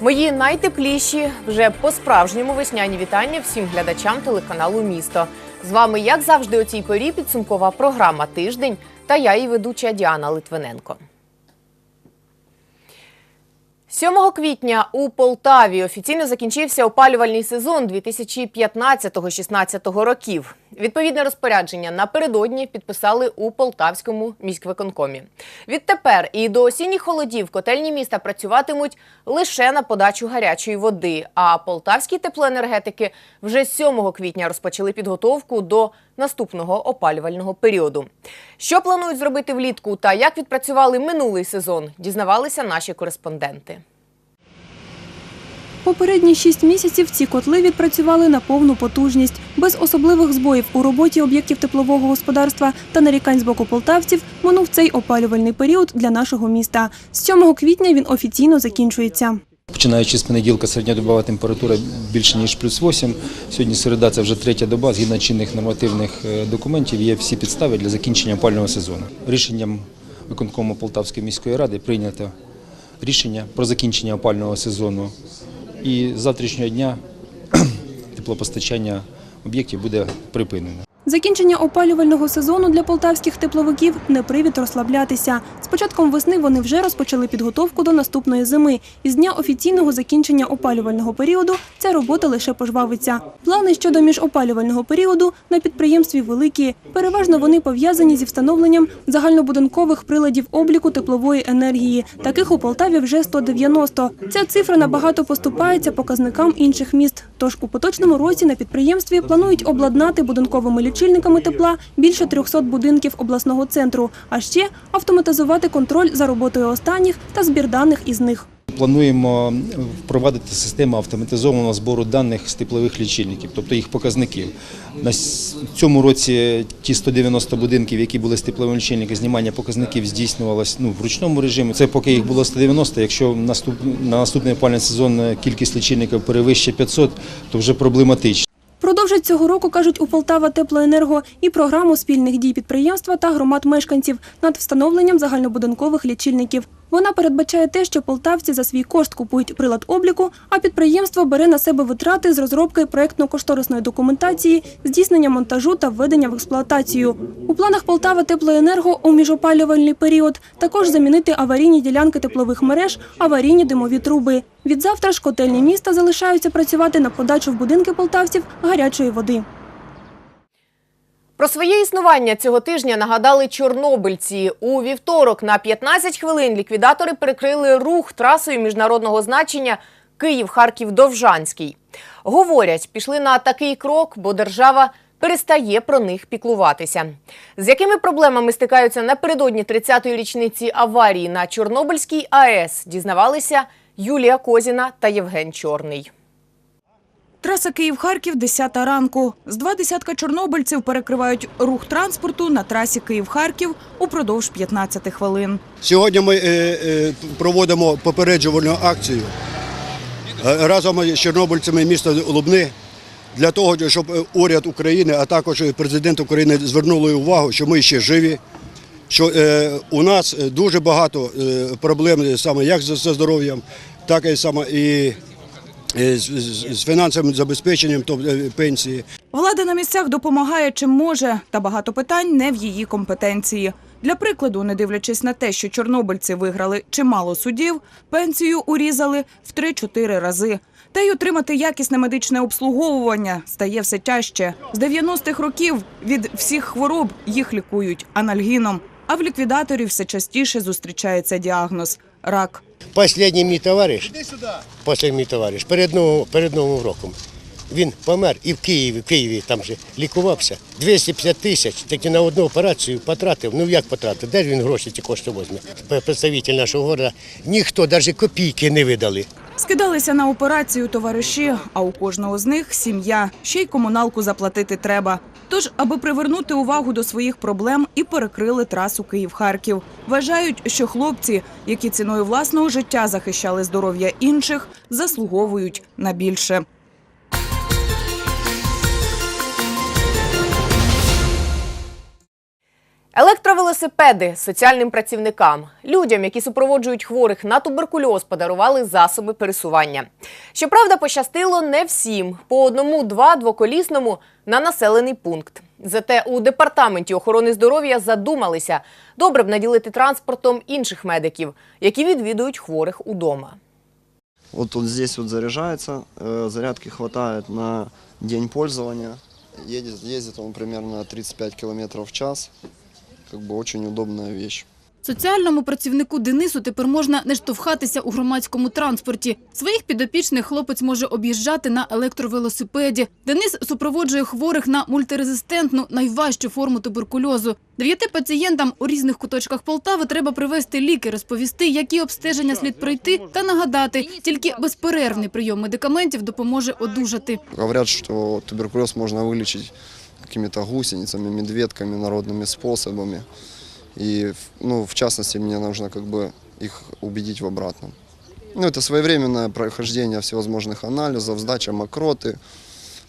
Мої найтепліші, вже по-справжньому весняні вітання всім глядачам телеканалу Місто. З вами, як завжди, у цій порі підсумкова програма Тиждень та я її ведуча Діана Литвиненко. 7 квітня у Полтаві офіційно закінчився опалювальний сезон 2015-16 років. Відповідне розпорядження напередодні підписали у Полтавському міськвиконкомі. Відтепер і до осінніх холодів котельні міста працюватимуть лише на подачу гарячої води. А полтавські теплоенергетики вже 7 квітня розпочали підготовку до наступного опалювального періоду. Що планують зробити влітку та як відпрацювали минулий сезон, дізнавалися наші кореспонденти. Попередні шість місяців ці котли відпрацювали на повну потужність. Без особливих збоїв у роботі об'єктів теплового господарства та нарікань з боку полтавців минув цей опалювальний період для нашого міста. З 7 квітня він офіційно закінчується. Починаючи з понеділка, середньодобова температура більше ніж плюс 8. Сьогодні середа це вже третя доба. Згідно чинних нормативних е, документів є всі підстави для закінчення опалювального сезону. Рішенням виконкому Полтавської міської ради прийнято рішення про закінчення опалювального сезону. І з завтрашнього дня теплопостачання об'єктів буде припинено. Закінчення опалювального сезону для полтавських тепловиків не привід розслаблятися. З початком весни вони вже розпочали підготовку до наступної зими. Із дня офіційного закінчення опалювального періоду ця робота лише пожвавиться. Плани щодо міжопалювального періоду на підприємстві великі. Переважно вони пов'язані зі встановленням загальнобудинкових приладів обліку теплової енергії. Таких у Полтаві вже 190. Ця цифра набагато поступається показникам інших міст. Тож у поточному році на підприємстві планують обладнати будинковими лічильниками тепла більше 300 будинків обласного центру, а ще автоматизувати контроль за роботою останніх та збір даних із них. Плануємо впровадити систему автоматизованого збору даних з теплових лічильників, тобто їх показників. На цьому році ті 190 будинків, які були з тепловими лічильниками, знімання показників здійснювалось ну, в ручному режимі. Це поки їх було 190, якщо на наступний опалювальний сезон кількість лічильників перевищить 500, то вже проблематично. Продовжать цього року, кажуть у Полтава Теплоенерго, і програму спільних дій підприємства та громад мешканців над встановленням загальнобудинкових лічильників. Вона передбачає те, що полтавці за свій кошт купують прилад обліку, а підприємство бере на себе витрати з розробки проєктно-кошторисної документації, здійснення монтажу та введення в експлуатацію. У планах Полтава Теплоенерго у міжопалювальний період також замінити аварійні ділянки теплових мереж, аварійні димові труби. Від завтра ж котельні міста залишаються працювати на подачу в будинки полтавців гарячої води. Про своє існування цього тижня нагадали чорнобильці. У вівторок на 15 хвилин ліквідатори перекрили рух трасою міжнародного значення Київ-Харків-Довжанський. Говорять, пішли на такий крок, бо держава перестає про них піклуватися. З якими проблемами стикаються напередодні 30-ї річниці аварії на Чорнобильській АЕС, дізнавалися Юлія Козіна та Євген Чорний. Траса Київ-Харків, 10 ранку. З два десятка чорнобильців перекривають рух транспорту на трасі Київ-Харків упродовж 15 хвилин. Сьогодні ми е, е, проводимо попереджувальну акцію е, разом з чорнобильцями міста Лубни для того, щоб уряд України, а також президент України звернули увагу, що ми ще живі. Що у нас дуже багато проблем саме як з, здоров'ям, так і саме і з, з- фінансовим забезпеченням тобто, е, пенсії. Влада на місцях допомагає чим може, та багато питань не в її компетенції. Для прикладу, не дивлячись на те, що чорнобильці виграли чимало судів, пенсію урізали в 3-4 рази. Та й отримати якісне медичне обслуговування стає все тяжче. З 90-х років від всіх хвороб їх лікують анальгіном, а в ліквідаторів все частіше зустрічається діагноз рак. Последній мій товариш, последній мій товариш, перед новим, перед новим роком, він помер і в Києві, в Києві там же лікувався. 250 тисяч, тільки на одну операцію потратив. Ну як потратив? Де ж він гроші ці кошти візьме? Представитель нашого міста, ніхто навіть копійки не видали. Скидалися на операцію товариші, а у кожного з них сім'я. Ще й комуналку заплатити треба. Тож, аби привернути увагу до своїх проблем, і перекрили трасу Київ-Харків. Вважають, що хлопці, які ціною власного життя захищали здоров'я інших, заслуговують на більше. Електровелосипеди соціальним працівникам, людям, які супроводжують хворих на туберкульоз, подарували засоби пересування. Щоправда, пощастило не всім по одному, два двоколісному на населений пункт. Зате у департаменті охорони здоров'я задумалися добре б наділити транспортом інших медиків, які відвідують хворих удома. Вот тут здесь вот заряжается, э, зарядки хватает на день пользования. Едет, ездит он примерно 35 километров в час. Как бы очень удобная вещь. Соціальному працівнику Денису тепер можна не штовхатися у громадському транспорті. Своїх підопічних хлопець може об'їжджати на електровелосипеді. Денис супроводжує хворих на мультирезистентну найважчу форму туберкульозу. Дев'яти пацієнтам у різних куточках Полтави треба привезти ліки, розповісти, які обстеження слід пройти, та нагадати, тільки безперервний прийом медикаментів допоможе одужати. Говорят, что туберкулез можно вылечить какими-то гусеницами, медведками, народными способами. И, ну, в частности, мне нужно как бы их убедить в обратном. Ну, это своевременное прохождение всевозможных анализов, сдача мокроты,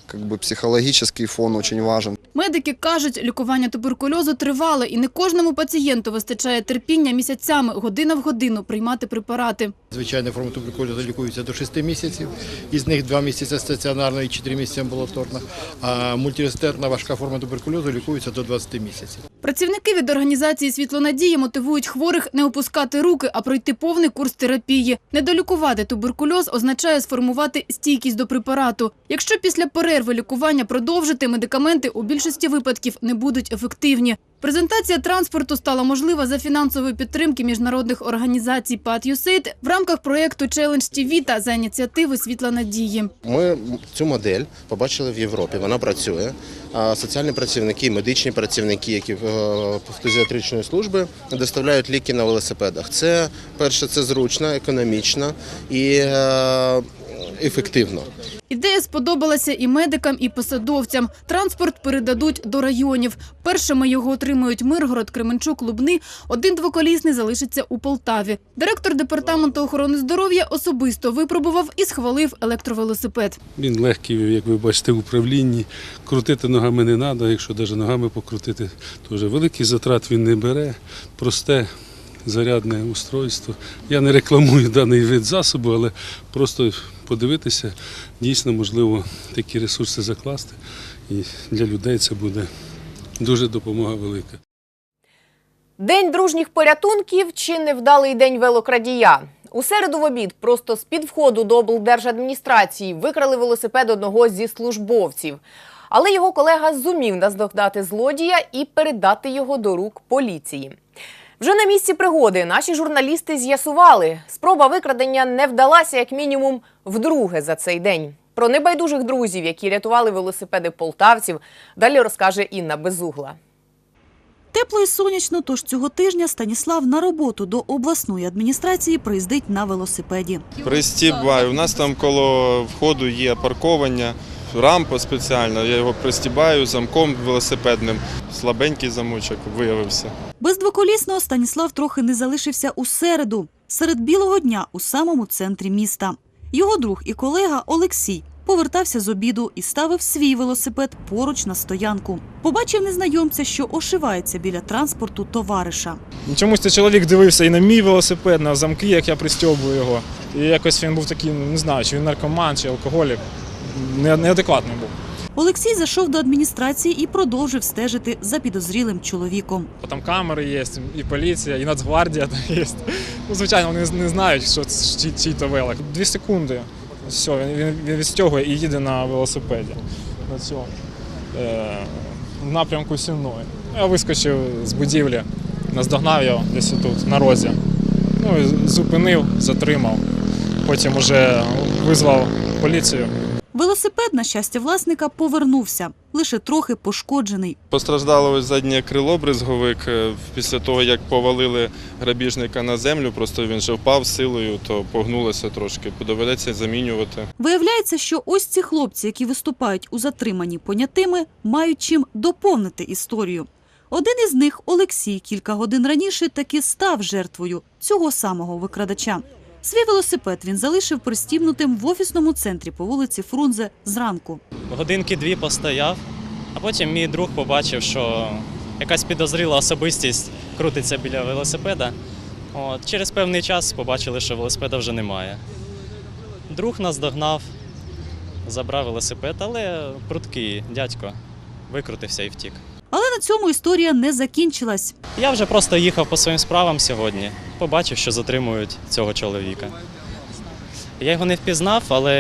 как бы психологический фон очень важен. Медики кажуть, лікування туберкульозу тривале, і не кожному пацієнту вистачає терпіння місяцями, година в годину приймати препарати. Звичайна форма туберкульозу лікується до 6 місяців, із них 2 місяці стаціонарно і 4 місяці амбулаторно, а мультирезистентна важка форма туберкульозу лікується до 20 місяців. Працівники від організації «Світлонадія» мотивують хворих не опускати руки, а пройти повний курс терапії. Недолікувати туберкульоз означає сформувати стійкість до препарату. Якщо після перерви лікування продовжити, медикаменти у більшості випадків не будуть ефективні. Презентація транспорту стала можлива за фінансової підтримки міжнародних організацій ПАТ «ЮСЕЙД» в рамках проєкту «Челендж ТІВІ» та за ініціативи «Світла надії». Ми цю модель побачили в Європі. Вона працює. Соціальні працівники, медичні працівники, які е, фтизіатричної служби доставляють ліки на велосипедах. Це перше, це зручно, економічно і е, ефективно. Ідея сподобалася і медикам, і посадовцям. Транспорт передадуть до районів. Першими його отримують Миргород, Кременчук, Лубни. Один двоколісний залишиться у Полтаві. Директор департаменту охорони здоров'я особисто випробував і схвалив електровелосипед. Він легкий, як ви бачите, в управлінні. Крутити ногами не треба, якщо навіть ногами покрутити, то вже великий затрат він не бере. Просте зарядне устройство. Я не рекламую даний вид засобу, але просто подивитися, дійсно можливо такі ресурси закласти. І для людей це буде дуже допомога велика. День дружніх порятунків чи невдалий день велокрадія? У середу в обід просто з-під входу до облдержадміністрації викрали велосипед одного зі службовців. Але його колега зумів наздогнати злодія і передати його до рук поліції. Вже на місці пригоди наші журналісти з'ясували, спроба викрадення не вдалася як мінімум вдруге за цей день. Про небайдужих друзів, які рятували велосипеди полтавців, далі розкаже Інна Безугла. Тепло і сонячно, тож цього тижня Станіслав на роботу до обласної адміністрації приїздить на велосипеді. Пристібаю. У нас там коло входу є парковання, рампа спеціальна. Я його пристібаю замком велосипедним. Слабенький замочок виявився. Без двоколісного Станіслав трохи не залишився у середу, серед білого дня у самому центрі міста. Його друг і колега Олексій повертався з обіду і ставив свій велосипед поруч на стоянку. Побачив незнайомця, що ошивається біля транспорту товариша. Чомусь цей чоловік дивився і на мій велосипед, на замки, як я пристьобую його. І якось він був такий, не знаю, чи він наркоман, чи алкоголік. Не- Неадекватний був. Олексій зайшов до адміністрації і продовжив стежити за підозрілим чоловіком. Там камери є, і поліція, і Нацгвардія там є. Ну, звичайно, вони не знають, що це чий, чий то велик. Дві секунди. Все, він, він, він відстягує і їде на велосипеді. На цьому. Е, в напрямку Сінної. Я вискочив з будівлі, наздогнав його десь тут, на розі. Ну, зупинив, затримав. Потім уже визвав поліцію. Велосипед, на щастя власника, повернувся, лише трохи пошкоджений. Постраждало ось заднє крило бризговик. Е, Після того, як повалили грабіжника на землю, просто він же впав силою, то погнулося трошки. Доведеться замінювати. Виявляється, що ось ці хлопці, які виступають у затриманні понятими, мають чим доповнити історію. Один із них, Олексій, кілька годин раніше таки став жертвою цього самого викрадача. Свій велосипед він залишив пристібнутим в офісному центрі по вулиці Фрунзе зранку. Годинки дві постояв, а потім мій друг побачив, що якась підозріла особистість крутиться біля велосипеда. От, через певний час побачили, що велосипеда вже немає. Друг нас догнав, забрав велосипед, але пруткий дядько викрутився і втік. Але на цьому історія не закінчилась. Я вже просто їхав по своїм справам сьогодні. Побачив, що затримують цього чоловіка. Я його не впізнав, але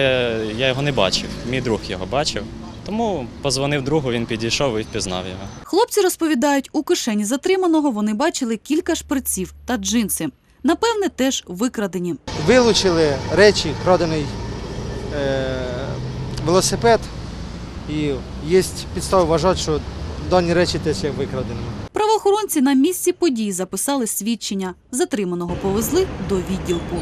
я його не бачив. Мій друг його бачив. Тому позвонив другу, він підійшов і впізнав його. Хлопці розповідають, у кишені затриманого вони бачили кілька шприців та джинси. Напевне, теж викрадені. Вилучили речі, крадений е, велосипед, і є підстави вважати, що дані речі теж є викраденими. Правоохоронці на місці подій записали свідчення. Затриманого повезли до відділку.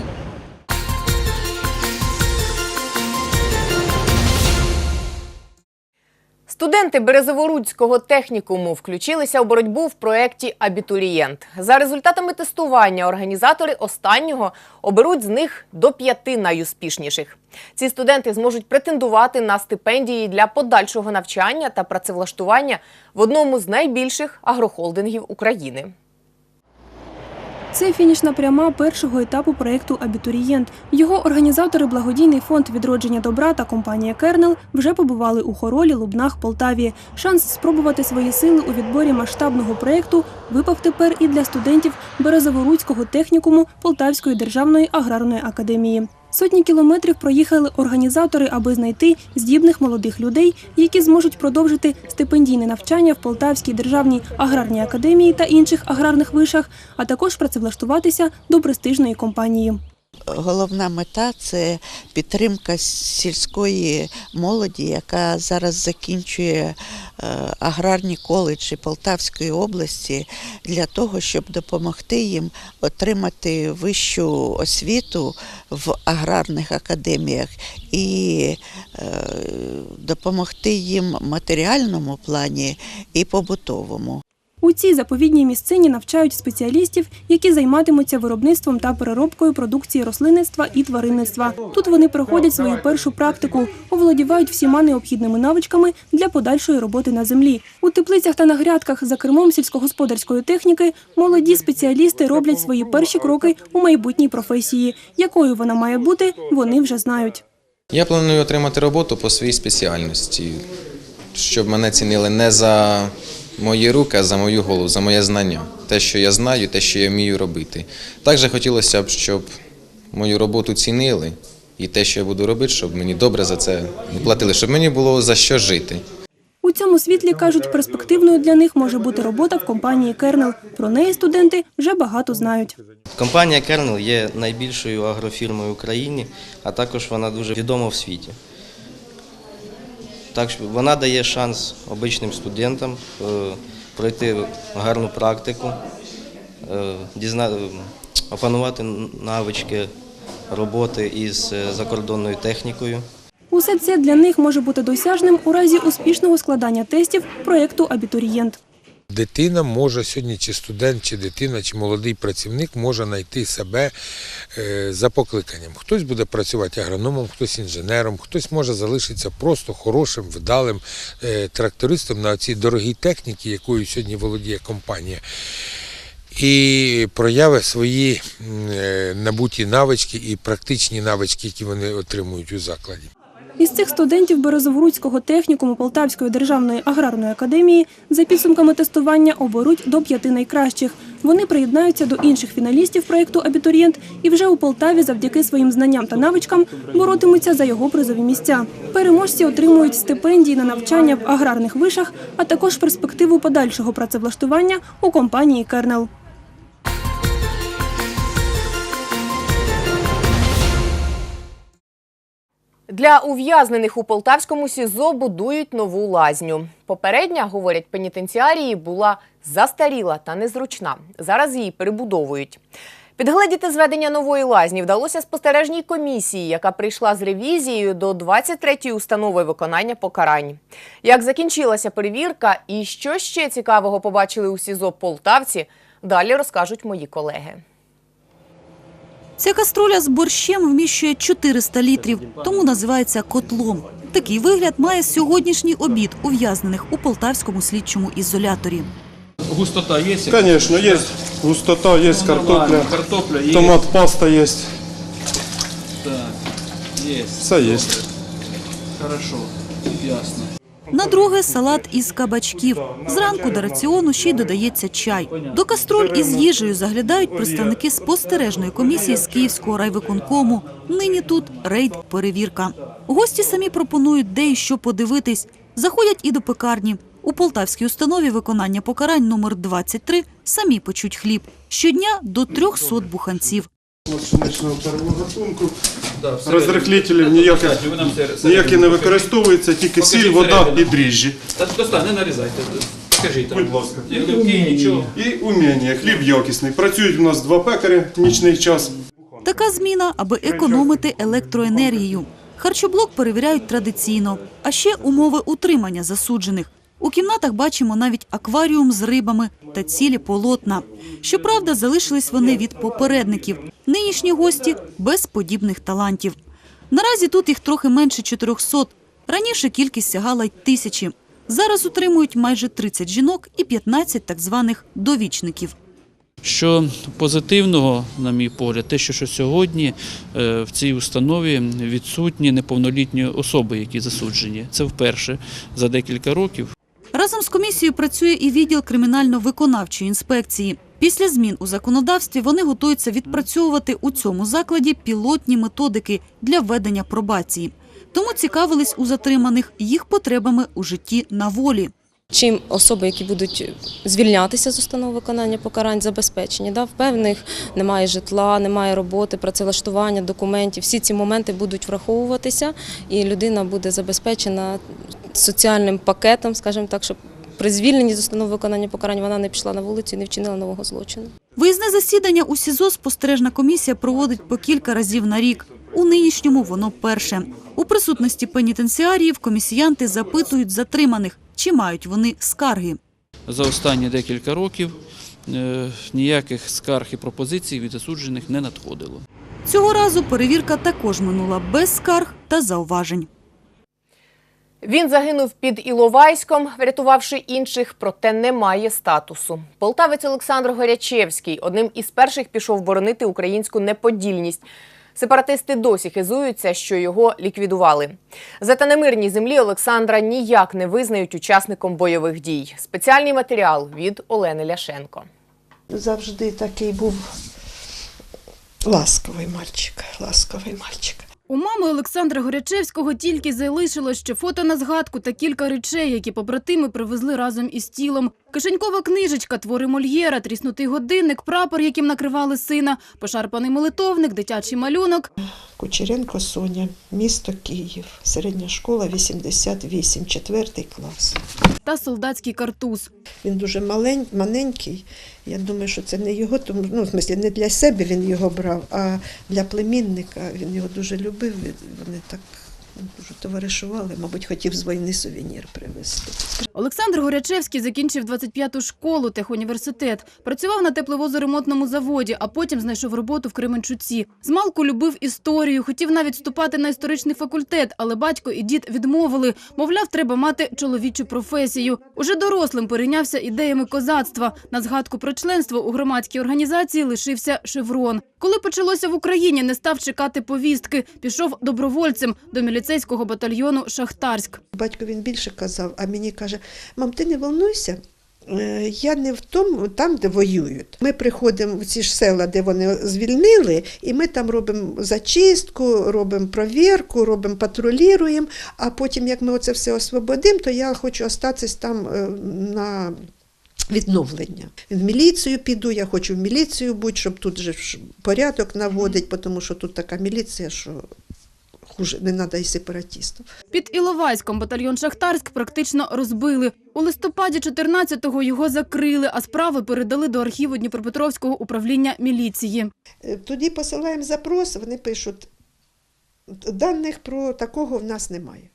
Студенти Березоворуцького технікуму включилися у боротьбу в проєкті Абітурієнт. За результатами тестування організатори останнього оберуть з них до п'яти найуспішніших. Ці студенти зможуть претендувати на стипендії для подальшого навчання та працевлаштування в одному з найбільших агрохолдингів України. Це фінішна пряма першого етапу проєкту Абітурієнт. Його організатори благодійний фонд відродження добра та компанія Кернел вже побували у Хоролі, Лубнах, Полтаві. Шанс спробувати свої сили у відборі масштабного проєкту випав тепер і для студентів Березоворуцького технікуму Полтавської державної аграрної академії. Сотні кілометрів проїхали організатори, аби знайти здібних молодих людей, які зможуть продовжити стипендійне навчання в Полтавській державній аграрній академії та інших аграрних вишах, а також працевлаштуватися до престижної компанії. Головна мета це підтримка сільської молоді, яка зараз закінчує е, аграрні коледжі Полтавської області для того, щоб допомогти їм отримати вищу освіту в аграрних академіях і е, допомогти їм в матеріальному плані і побутовому. У цій заповідній місцині навчають спеціалістів, які займатимуться виробництвом та переробкою продукції рослинництва і тваринництва. Тут вони проходять свою першу практику, оволодівають всіма необхідними навичками для подальшої роботи на землі. У теплицях та на грядках за кермом сільськогосподарської техніки молоді спеціалісти роблять свої перші кроки у майбутній професії. Якою вона має бути, вони вже знають. Я планую отримати роботу по своїй спеціальності, щоб мене цінили не за мої руки, а за мою голову, за моє знання. Те, що я знаю, те, що я вмію робити. Також хотілося б, щоб мою роботу цінили і те, що я буду робити, щоб мені добре за це платили, щоб мені було за що жити. У цьому світлі кажуть, перспективною для них може бути робота в компанії Кернел. Про неї студенти вже багато знають. Компанія Kernel є найбільшою агрофірмою в Україні, а також вона дуже відома в світі. Так вона дає шанс обичним студентам е, пройти гарну практику, е, е, опанувати навички роботи із закордонною технікою. Усе це для них може бути досяжним у разі успішного складання тестів проєкту Абітурієнт. Дитина може сьогодні, чи студент, чи дитина, чи молодий працівник може знайти себе е, за покликанням. Хтось буде працювати агрономом, хтось інженером, хтось може залишитися просто хорошим, вдалим е, трактористом на цій дорогій техніці, якою сьогодні володіє компанія. І прояви свої е, набуті навички і практичні навички, які вони отримують у закладі. Із цих студентів Березоворуцького технікуму Полтавської державної аграрної академії за підсумками тестування оберуть до п'яти найкращих. Вони приєднаються до інших фіналістів проєкту Абітурієнт і вже у Полтаві завдяки своїм знанням та навичкам боротимуться за його призові місця. Переможці отримують стипендії на навчання в аграрних вишах, а також перспективу подальшого працевлаштування у компанії Кернел. Для ув'язнених у Полтавському СІЗО будують нову лазню. Попередня, говорять пенітенціарії, була застаріла та незручна. Зараз її перебудовують. Підгледіти зведення нової лазні вдалося спостережній комісії, яка прийшла з ревізією до 23-ї установи виконання покарань. Як закінчилася перевірка і що ще цікавого побачили у СІЗО полтавці, далі розкажуть мої колеги. Ця каструля з борщем вміщує 400 літрів, тому називається котлом. Такий вигляд має сьогоднішній обід ув'язнених у полтавському слідчому ізоляторі. густота є? Конечно, есть густота, есть Ну, картопля, картопля є. томат, паста есть. Так, є. Все есть. Хорошо, ясно. На друге салат із кабачків. Зранку до раціону ще й додається чай. До каструль із їжею заглядають представники спостережної комісії з Київського райвиконкому. Нині тут рейд-перевірка. Гості самі пропонують де і що подивитись. Заходять і до пекарні. У полтавській установі виконання покарань номер 23 самі печуть хліб. Щодня до 300 буханців. Первого гатунку. Да, ніяких, Ви нам все- все- ніякі не використовуються, тільки Покажіть сіль, вода всередину. і дріжджі. Та достань, не нарізайте. Покажіть там. Будь ласка. І гливки, нічого. І уміння. Хліб якісний. Працюють у нас два пекарі в нічний час. Така зміна, аби економити електроенергію. Харчоблок перевіряють традиційно, а ще умови утримання засуджених. У кімнатах бачимо навіть акваріум з рибами та цілі полотна. Щоправда, залишились вони від попередників. Нинішні гості без подібних талантів. Наразі тут їх трохи менше 400. Раніше кількість сягала й тисячі. Зараз утримують майже 30 жінок і 15 так званих довічників. Що позитивного, на мій погляд, те, що, сьогодні е, в цій установі відсутні неповнолітні особи, які засуджені. Це вперше за декілька років. Разом з комісією працює і відділ кримінально-виконавчої інспекції. Після змін у законодавстві вони готуються відпрацьовувати у цьому закладі пілотні методики для введення пробації. Тому цікавились у затриманих їх потребами у житті на волі. Чим особи, які будуть звільнятися з установ виконання покарань, забезпечені. Да? В певних немає житла, немає роботи, працевлаштування, документів. Всі ці моменти будуть враховуватися, і людина буде забезпечена соціальним пакетом, скажімо так, щоб при звільненні з установ виконання покарань вона не пішла на вулицю і не вчинила нового злочину. Виїзне засідання у СІЗО спостережна комісія проводить по кілька разів на рік. У нинішньому воно перше. У присутності пенітенціаріїв комісіянти запитують затриманих, чи мають вони скарги. За останні декілька років е, ніяких скарг і пропозицій від засуджених не надходило. Цього разу перевірка також минула без скарг та зауважень. Він загинув під Іловайськом, врятувавши інших, проте не має статусу. Полтавець Олександр Горячевський одним із перших пішов боронити українську неподільність. Сепаратисти досі хизуються, що його ліквідували. Зате на мирній землі Олександра ніяк не визнають учасником бойових дій. Спеціальний матеріал від Олени Ляшенко. завжди такий був ласковий мальчик, ласковий мальчик. У мами Олександра Горячевського тільки залишилось ще фото на згадку та кілька речей, які побратими привезли разом із тілом. Кишенькова книжечка, твори Мольєра, тріснутий годинник, прапор, яким накривали сина, пошарпаний молитовник, дитячий малюнок. Кучеренко Соня, місто Київ, середня школа 88, четвертий клас. та солдатський картуз. Він дуже малень, маленький. Я думаю, що це не його, тому ну, в смислі, не для себе він його брав, а для племінника. Він його дуже любив. Вони так дуже товаришували, мабуть, хотів з війни сувенір привезти. Олександр Горячевський закінчив 25-ту школу, техуніверситет. Працював на тепловозоремонтному заводі, а потім знайшов роботу в Кременчуці. Змалку любив історію, хотів навіть вступати на історичний факультет, але батько і дід відмовили. Мовляв, треба мати чоловічу професію. Уже дорослим перейнявся ідеями козацтва. На згадку про членство у громадській організації лишився шеврон. Коли почалося в Україні, не став чекати повістки. Пішов добровольцем до міліцейського батальйону Шахтарськ. Батько він більше казав, а мені каже: мам, ти не волнуйся. е, Я не в тому, там, де воюють. Ми приходимо в ці ж села, де вони звільнили, і ми там робимо зачистку, робимо провірку, робимо патрулюємо. А потім, як ми оце все освободимо, то я хочу остатися там е, на відновлення. В міліцію піду, я хочу в міліцію бути, щоб тут же порядок наводить, тому що тут така міліція, що хуже не треба і сепаратистів. Під Іловайськом батальйон Шахтарськ практично розбили. У листопаді 14-го його закрили, а справи передали до архіву Дніпропетровського управління міліції. Е, Тоді посилаємо запрос, вони пишуть, даних про такого в нас немає.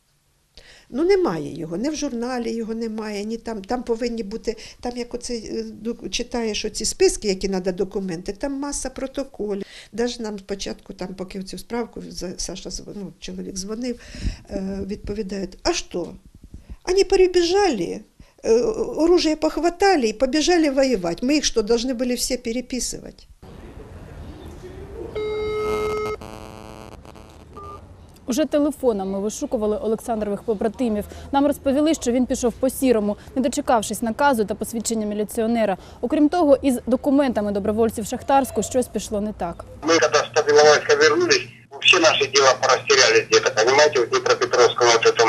Ну, немає його, не в журналі його немає, ні там, там повинні бути, там як оце е, ду- читаєш оці списки, які треба документи, там маса протоколів. Навіть нам спочатку, там, поки в цю справку за- Саша зв- ну, чоловік дзвонив, е, відповідають, а що? Они перебежали, э, оружие похватали и побежали воевать. Мы их что, должны были все переписывать? Уже телефонами вишукували Олександрових побратимів. Нам розповіли, що він пішов по сірому, не дочекавшись наказу та посвідчення міліціонера. Окрім того, із документами добровольців Шахтарську щось пішло не так. Ми коли з Беловайска вернулись, всі наші діла порастерялись где-то, понимаете, в Днепропетровском вот этом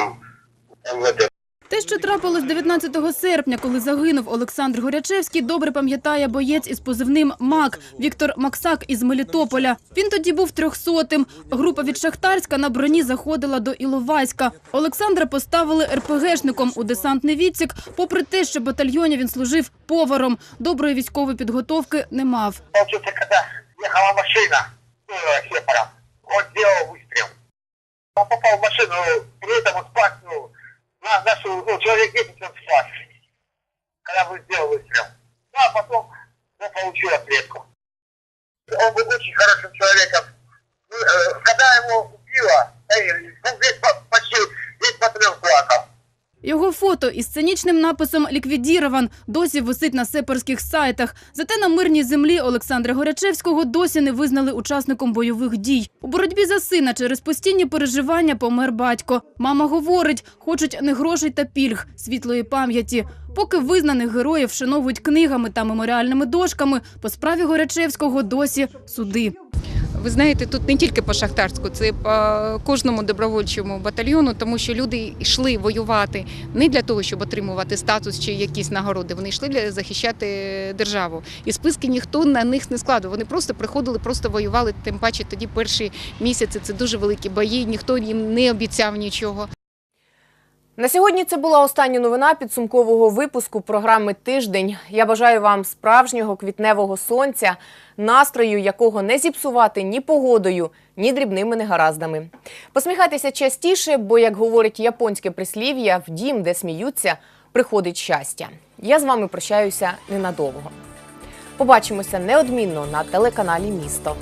МВД. Те, що трапилось 19 серпня, коли загинув Олександр Горячевський, добре пам'ятає боєць із позивним МАК Віктор Максак із Мелітополя. Він тоді був трьохсотим. Група від Шахтарська на броні заходила до Іловайська. Олександра поставили РПГшником у десантний відсік, попри те, що в батальйоні він служив поваром. Доброї військової підготовки не мав. Получился, когда машина, он сделал выстрел. Он попал в машину, при он спас, ну, на, нашу, ну, человек 10 он спас, когда бы сделал выстрел. Ну, а потом он получил ответку. Он был очень хорошим человеком. Ну, э, Когда его убило, ну, весь. Його фото із сценічним написом «Ліквідірован» досі висить на сепарських сайтах. Зате на мирній землі Олександра Горячевського досі не визнали учасником бойових дій. У боротьбі за сина через постійні переживання помер батько. Мама говорить, хочуть не грошей та пільг, світлої пам'яті. Поки визнаних героїв вшановують книгами та меморіальними дошками, по справі Горячевського досі суди. Ви знаєте, тут не тільки по Шахтарську, це по кожному добровольчому батальйону, тому що люди йшли воювати не для того, щоб отримувати статус чи якісь нагороди. Вони йшли для захищати державу. І списки ніхто на них не складував. Вони просто приходили, просто воювали. Тим паче тоді перші місяці це дуже великі бої. Ніхто їм не обіцяв нічого. На сьогодні це була остання новина підсумкового випуску програми Тиждень. Я бажаю вам справжнього квітневого сонця, настрою якого не зіпсувати ні погодою, ні дрібними негараздами. Посміхайтеся частіше, бо, як говорить японське прислів'я, в дім, де сміються, приходить щастя. Я з вами прощаюся ненадовго. Побачимося неодмінно на телеканалі Місто.